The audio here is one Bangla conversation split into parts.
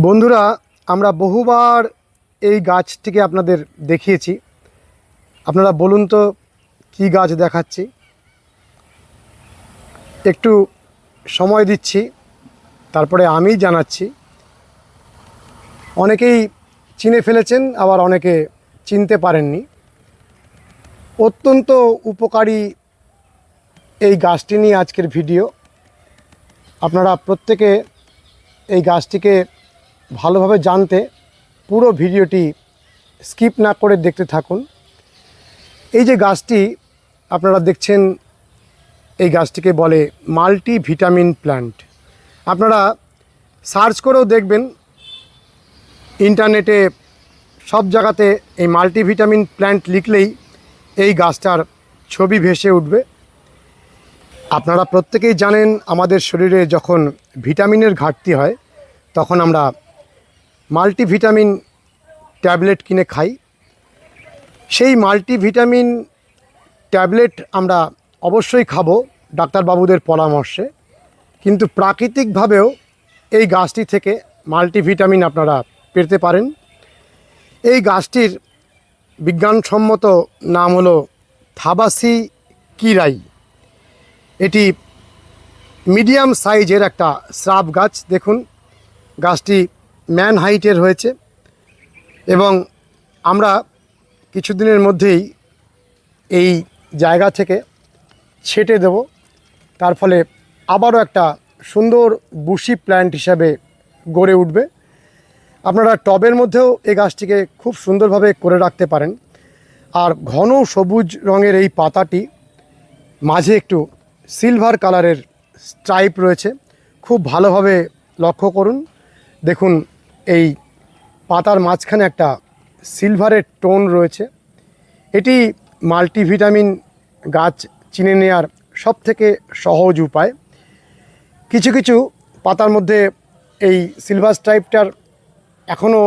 বন্ধুরা, আমরা বহুবার এই গাছটিকে আপনাদের দেখিয়েছি। আপনারা বলুন তো, কী গাছ দেখাচ্ছি? একটু সময় দিচ্ছি, তারপরে আমি জানাচ্ছি। অনেকেই চিনে ফেলেছেন, আবার অনেকে চিনতে পারেননি। অত্যন্ত উপকারী এই গাছটি নিয়ে আজকের ভিডিও। আপনারা প্রত্যেকে এই গাছটিকে ভালোভাবে জানতে পুরো ভিডিওটি স্কিপ না করে দেখতে থাকুন। এই যে গাছটি আপনারা দেখছেন, এই গাছটিকে বলে মাল্টি ভিটামিন প্ল্যান্ট। আপনারা সার্চ করেও দেখবেন, ইন্টারনেটে সব জায়গাতে এই মাল্টিভিটামিন প্ল্যান্ট লিখলেই এই গাছটার ছবি ভেসে উঠবে। আপনারা প্রত্যেকেই জানেন, আমাদের শরীরে যখন ভিটামিনের ঘাটতি হয়, তখন আমরা মাল্টিভিটামিন ট্যাবলেট কিনে খাই। সেই মাল্টিভিটামিন ট্যাবলেট আমরা অবশ্যই খাব ডাক্তারবাবুদের পরামর্শে। কিন্তু প্রাকৃতিকভাবেও এই গাছটি থেকে মাল্টিভিটামিন আপনারা পেতে পারেন। এই গাছটির বিজ্ঞানসম্মত নাম হলো থাবাসি কিরাই। এটি মিডিয়াম সাইজের একটা শ্রাব গাছ, দেখুন। গাছটি ম্যান হাইটের হয়েছে এবং আমরা কিছুদিনের মধ্যেই এই জায়গা থেকে ছেটে দেব। তার ফলে আবারও একটা সুন্দর বুশি প্ল্যান্ট হিসাবে গড়ে উঠবে। আপনারা টবের মধ্যেও এই গাছটিকে খুব সুন্দরভাবে করে রাখতে পারেন। আর ঘন সবুজ রঙের এই পাতাটি মাঝে একটু সিলভার কালারের স্ট্রাইপ রয়েছে। খুব ভালোভাবে লক্ষ্য করুন। দেখুন এই পাতার মাঝখানে একটা সিলভারের টোন রয়েছে। এটি মাল্টিভিটামিন গাছ চিনে নেওয়ার সব থেকে সহজ উপায়। কিছু কিছু পাতার মধ্যে এই সিলভার স্ট্রাইপটার এখনও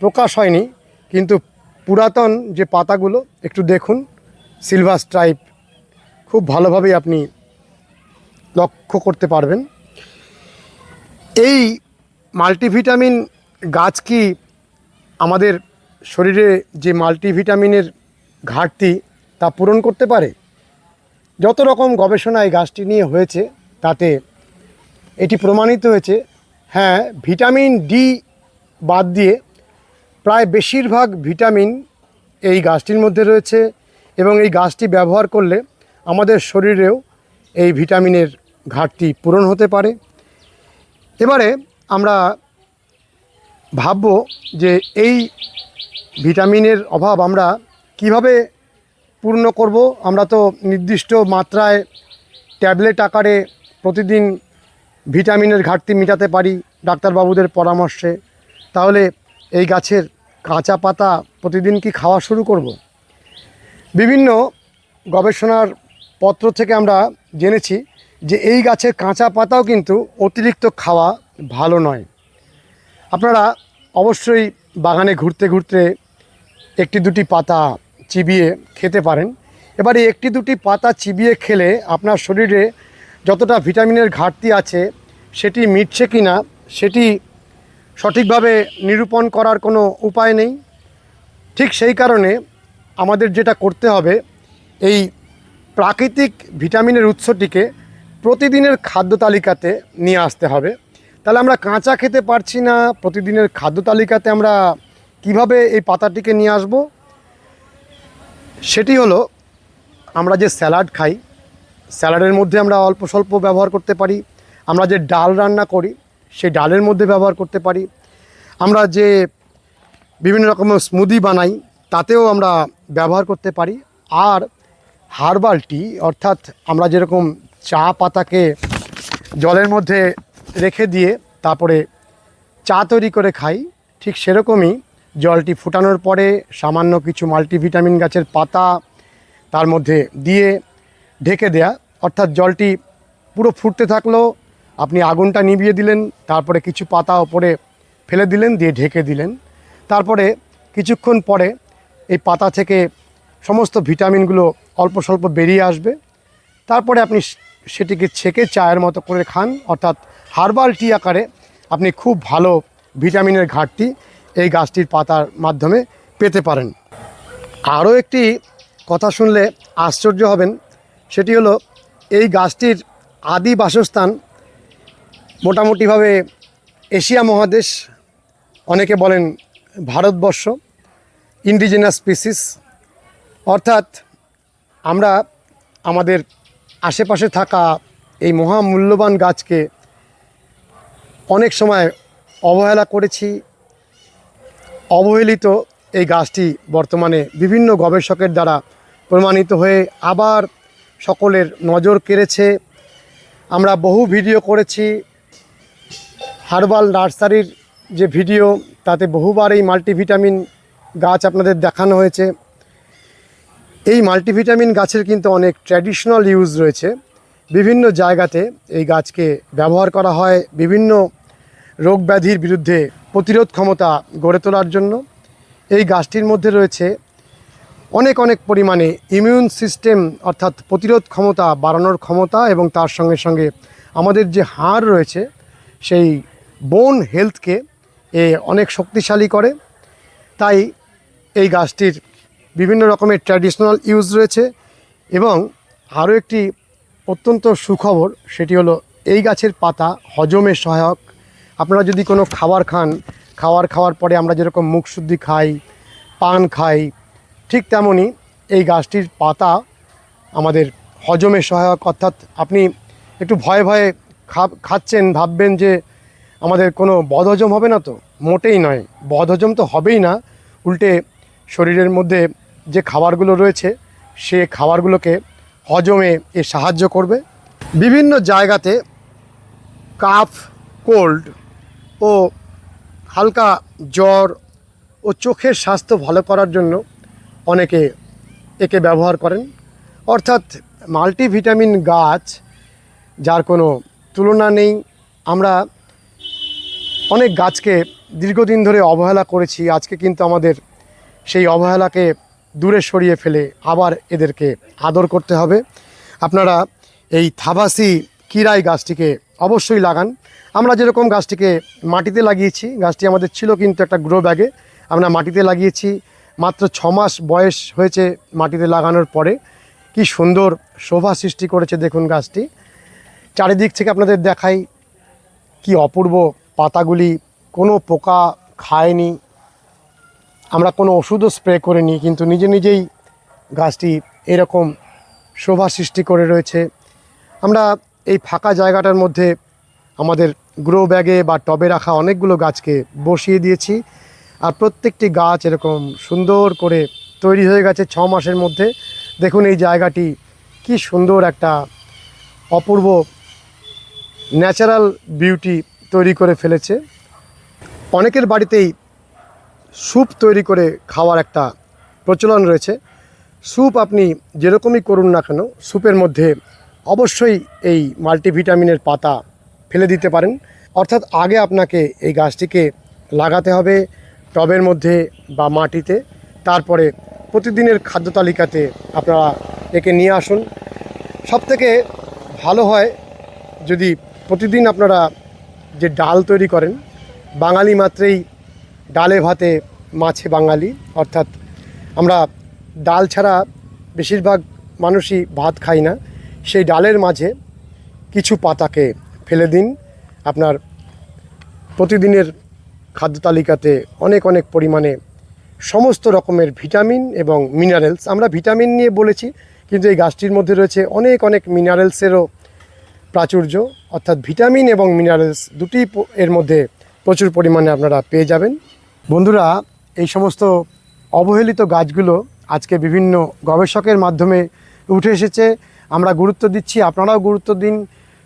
প্রকাশ হয়নি, কিন্তু পুরাতন যে পাতাগুলো, একটু দেখুন। সিলভার স্ট্রাইপ খুব ভালোভাবেই আপনি লক্ষ্য করতে পারবেন। এই মাল্টিভিটামিন গাছ কি আমাদের শরীরে যে মাল্টিভিটামিনের ঘাটতি তা পূরণ করতে পারে? যত রকম গবেষণা এই গাছটি নিয়ে হয়েছে, তাতে এটি প্রমাণিত হয়েছে। হ্যাঁ ভিটামিন ডি বাদ দিয়ে প্রায় বেশিরভাগ ভিটামিন এই গাছটির মধ্যে রয়েছে এবং এই গাছটি ব্যবহার করলে আমাদের শরীরেও এই ভিটামিনের ঘাটতি পূরণ হতে পারে। এবারে আমরা ভাবব যে এই ভিটামিনের অভাব আমরা কীভাবে পূর্ণ করব আমরা তো নির্দিষ্ট মাত্রায় ট্যাবলেট আকারে প্রতিদিন ভিটামিনের ঘাটতি মেটাতে পারি ডাক্তারবাবুদের পরামর্শে তাহলে এই গাছের কাঁচা পাতা প্রতিদিন কি খাওয়া শুরু করব। বিভিন্ন গবেষণার পত্র থেকে আমরা জেনেছি যে এই গাছের কাঁচা পাতাও কিন্তু অতিরিক্ত খাওয়া ভালো নয়। আপনারা অবশ্যই বাগানে ঘুরতে ঘুরতে একটি দুটি পাতা চিবিয়ে খেতে পারেন। এবারে একটি দুটি পাতা চিবিয়ে খেলে আপনার শরীরে যতটা ভিটামিনের ঘাটতি আছে, সেটি মিটছে কি না সেটি সঠিকভাবে নিরূপণ করার কোনো উপায় নেই। ঠিক সেই কারণে আমাদের যেটা করতে হবে, এই প্রাকৃতিক ভিটামিনের উৎসটিকে প্রতিদিনের খাদ্য তালিকাতে নিয়ে আসতে হবে। তাহলে আমরা কাঁচা খেতে পারছি না, প্রতিদিনের খাদ্য তালিকাতে আমরা কীভাবে এই পাতাটিকে নিয়ে আসব? সেটি হলো, আমরা যে স্যালাড খাই, স্যালাডের মধ্যে আমরা অল্প স্বল্প ব্যবহার করতে পারি, আমরা যে ডাল রান্না করি, সেই ডালের মধ্যে ব্যবহার করতে পারি, আমরা যে বিভিন্ন রকমের স্মুদি বানাই, তাতেও আমরা ব্যবহার করতে পারি, আর হার্বাল টি, অর্থাৎ আমরা যেরকম চা পাতাকে জলের মধ্যে রেখে দিয়ে তারপরে চা তৈরি করে খাই, ঠিক সেরকমই জলটি ফুটানোর পরে সামান্য কিছু মাল্টিভিটামিন গাছের পাতা তার মধ্যে দিয়ে ঢেকে দেয়া, অর্থাৎ জলটি পুরো ফুটতে থাকল, আপনি আগুনটা নিভিয়ে দিলেন, তারপরে কিছু পাতা ওপরে ফেলে দিলেন, দিয়ে ঢেকে দিলেন। তারপরে কিছুক্ষণ পরে এই পাতা থেকে সমস্ত ভিটামিনগুলো অল্প স্বল্প বেরিয়ে আসবে তারপরে আপনি সেটিকে ছেঁকে চায়ের মতো করে খান, অর্থাৎ হার্বাল টি আকারে আপনি খুব ভালো ভিটামিনের ঘাটতি এই গাছটির পাতার মাধ্যমে পেতে পারেন। আরও একটি কথা শুনলে আশ্চর্য হবেন, সেটি হলো এই গাছটির আদি বাসস্থান মোটামুটিভাবে এশিয়া মহাদেশ, অনেকে বলেন ভারতবর্ষ ইন্ডিজিনাস স্পিসিস অর্থাৎ আমরা আমাদের আশেপাশে থাকা এই মহামূল্যবান গাছকে অনেক সময় অবহেলা করেছি। অবহেলিত এই গাছটি বর্তমানে বিভিন্ন গবেষকের দ্বারা প্রমাণিত হয়ে আবার সকলের নজর কেড়েছে। আমরা বহু ভিডিও করেছি। হার্বাল নার্সারির যে ভিডিও, তাতে বহুবার এই মাল্টিভিটামিন গাছ আপনাদের দেখানো হয়েছে। এই মাল্টিভিটামিন গাছের কিন্তু অনেক ট্র্যাডিশনাল ইউজ রয়েছে। বিভিন্ন জায়গাতে এই গাছকে ব্যবহার করা হয় বিভিন্ন রোগ ব্যাধির বিরুদ্ধে প্রতিরোধ ক্ষমতা গড়ে তোলার জন্য। এই গাছটির মধ্যে রয়েছে অনেক অনেক পরিমাণে ইমিউন সিস্টেম অর্থাৎ প্রতিরোধ ক্ষমতা বাড়ানোর ক্ষমতা এবং তার সঙ্গে সঙ্গে আমাদের যে হাড় রয়েছে, সেই বোন হেলথকে এ অনেক শক্তিশালী করে। তাই এই গাছটির বিভিন্ন রকমের ট্র্যাডিশনাল ইউজ রয়েছে এবং আরও একটি অত্যন্ত সুখবর সেটি হলো এই গাছের পাতা হজমে সহায়ক। আপনারা যদি কোনো খাবার খান, খাবার খাওয়ার পরে আমরা যেরকম মুখ শুদ্ধি খাই, পান খাই, ঠিক তেমনই এই গাছটির পাতা আমাদের হজমে সহায়ক। অর্থাৎ আপনি একটু ভয়ে ভয়ে খাচ্ছেন, ভাববেন যে আমাদের কোনো বদহজম হবে না তো? মোটেই নয়। বদহজম তো হবেই না। উল্টে শরীরের মধ্যে যে খাবারগুলো রয়েছে, সে খাবারগুলোকে হজমে এ সাহায্য করবে। বিভিন্ন জায়গাতে কাফ, কোল্ড ও হালকা জ্বর ও চোখের স্বাস্থ্য ভালো করার জন্য অনেকে একে ব্যবহার করেন। অর্থাৎ মাল্টিভিটামিন গাছ, যার কোনো তুলনা নেই। আমরা অনেক গাছকে দীর্ঘদিন ধরে অবহেলা করেছি। আজকে কিন্তু আমাদের সেই অবহেলাকে দূরে সরিয়ে ফেলে আবার এদেরকে আদর করতে হবে। আপনারা এই থাবাসি কিরাই গাছটিকে অবশ্যই লাগান। আমরা যেরকম গাছটিকে মাটিতে লাগিয়েছি, গাছটি আমাদের ছিল কিন্তু একটা গ্রো ব্যাগে আমরা মাটিতে লাগিয়েছি, মাত্র ছ মাস বয়স হয়েছে মাটিতে লাগানোর পরে। কি সুন্দর শোভা সৃষ্টি করেছে দেখুন গাছটি। চারিদিক থেকে আপনাদের দেখাই কি অপূর্ব পাতাগুলি, কোনো পোকা খায়নি। আমরা কোনো ওষুধও স্প্রে করিনি, কিন্তু নিজে নিজেই গাছটি এরকম শোভা সৃষ্টি করে রয়েছে। আমরা এই ফাঁকা জায়গাটার মধ্যে আমাদের গ্রো ব্যাগে বা টবে রাখা অনেকগুলো গাছকে বসিয়ে দিয়েছি আর প্রত্যেকটি গাছ এরকম সুন্দর করে তৈরি হয়ে গেছে ছ মাসের মধ্যে। দেখুন এই জায়গাটি কি সুন্দর একটা অপূর্ব ন্যাচারাল বিউটি তৈরি করে ফেলেছে। অনেকের বাড়িতেই স্যুপ তৈরি করে খাওয়ার একটা প্রচলন রয়েছে। স্যুপ আপনি যেরকমই করুন না কেন, স্যুপের মধ্যে অবশ্যই এই মাল্টিভিটামিনের পাতা ফেলে দিতে পারেন। অর্থাৎ আগে আপনাকে এই গাছটিকে লাগাতে হবে টবের মধ্যে বা মাটিতে, তারপরে প্রতিদিনের খাদ্য তালিকাতে আপনারা একে নিয়ে আসুন। সবথেকে ভালো হয় যদি প্রতিদিন আপনারা যে ডাল তৈরি করেন, বাঙালি মাত্রেই ডালে ভাতে মাছে বাঙালি, অর্থাৎ আমরা ডাল ছাড়া বেশিরভাগ মানুষই ভাত খাই না। সেই ডালের মাঝে কিছু পাতাকে ফেলে দিন। আপনার প্রতিদিনের খাদ্য তালিকাতে অনেক অনেক পরিমাণে সমস্ত রকমের ভিটামিন এবং মিনারেলস। আমরা ভিটামিন নিয়ে বলেছি, কিন্তু এই গাছটির মধ্যে রয়েছে অনেক অনেক মিনারেলসেরও প্রাচুর্য। অর্থাৎ ভিটামিন এবং মিনারেলস দুটি এর মধ্যে প্রচুর পরিমাণে আপনারা পেয়ে যাবেন। বন্ধুরা, এই সমস্ত অবহেলিত গাছগুলো আজকে বিভিন্ন গবেষকের মাধ্যমে উঠে এসেছে। আমরা গুরুত্ব দিচ্ছি, আপনারাও গুরুত্ব দিন।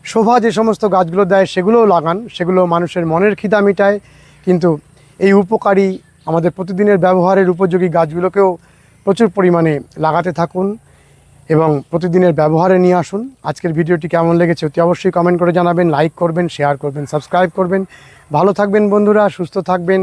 শোভা যে সমস্ত গাছগুলো দেয়, সেগুলোও লাগান। সেগুলো মানুষের মনের খিদা মিটায়। কিন্তু এই উপকারী আমাদের প্রতিদিনের ব্যবহারের উপযোগী গাছগুলোকেও প্রচুর পরিমাণে লাগাতে থাকুন এবং প্রতিদিনের ব্যবহারে নিয়ে আসুন। আজকের ভিডিওটি কেমন লেগেছে অতি অবশ্যই কমেন্ট করে জানাবেন লাইক করবেন শেয়ার করবেন সাবস্ক্রাইব করবেন। ভালো থাকবেন বন্ধুরা, সুস্থ থাকবেন।